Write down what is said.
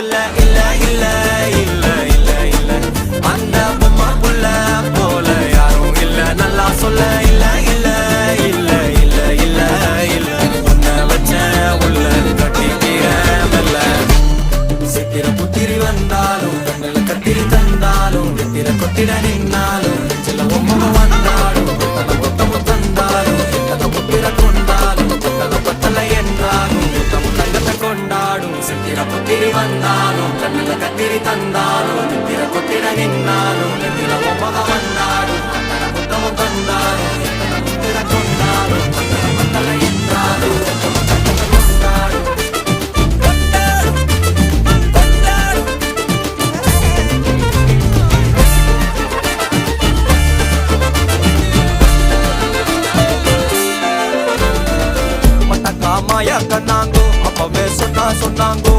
பக்கத்துல இல்ல இல்ல இல்ல இல்ல இல்ல. அந்த பொம்மை புள்ள போல யாரும் இல்ல. நல்லா சொல்ல இல்ல இல்ல இல்ல இல்ல இல்ல இல்ல. உன்னை வச்ச உள்ள கட்டிக்கிற மெல்ல. சித்திர புத்திரி வந்தாலும் கண்ணுல கத்திரி தந்தாலும் நித்திர கொத்திட நின்னாலும். నిన్నాను కన్నుల కత్తిరి తందాను నిద్ర కొట్టిన నిన్నాను నిద్ర ఒప్పగా అన్నాడు అతన కొన్నాను సున్నా సున్నాంగో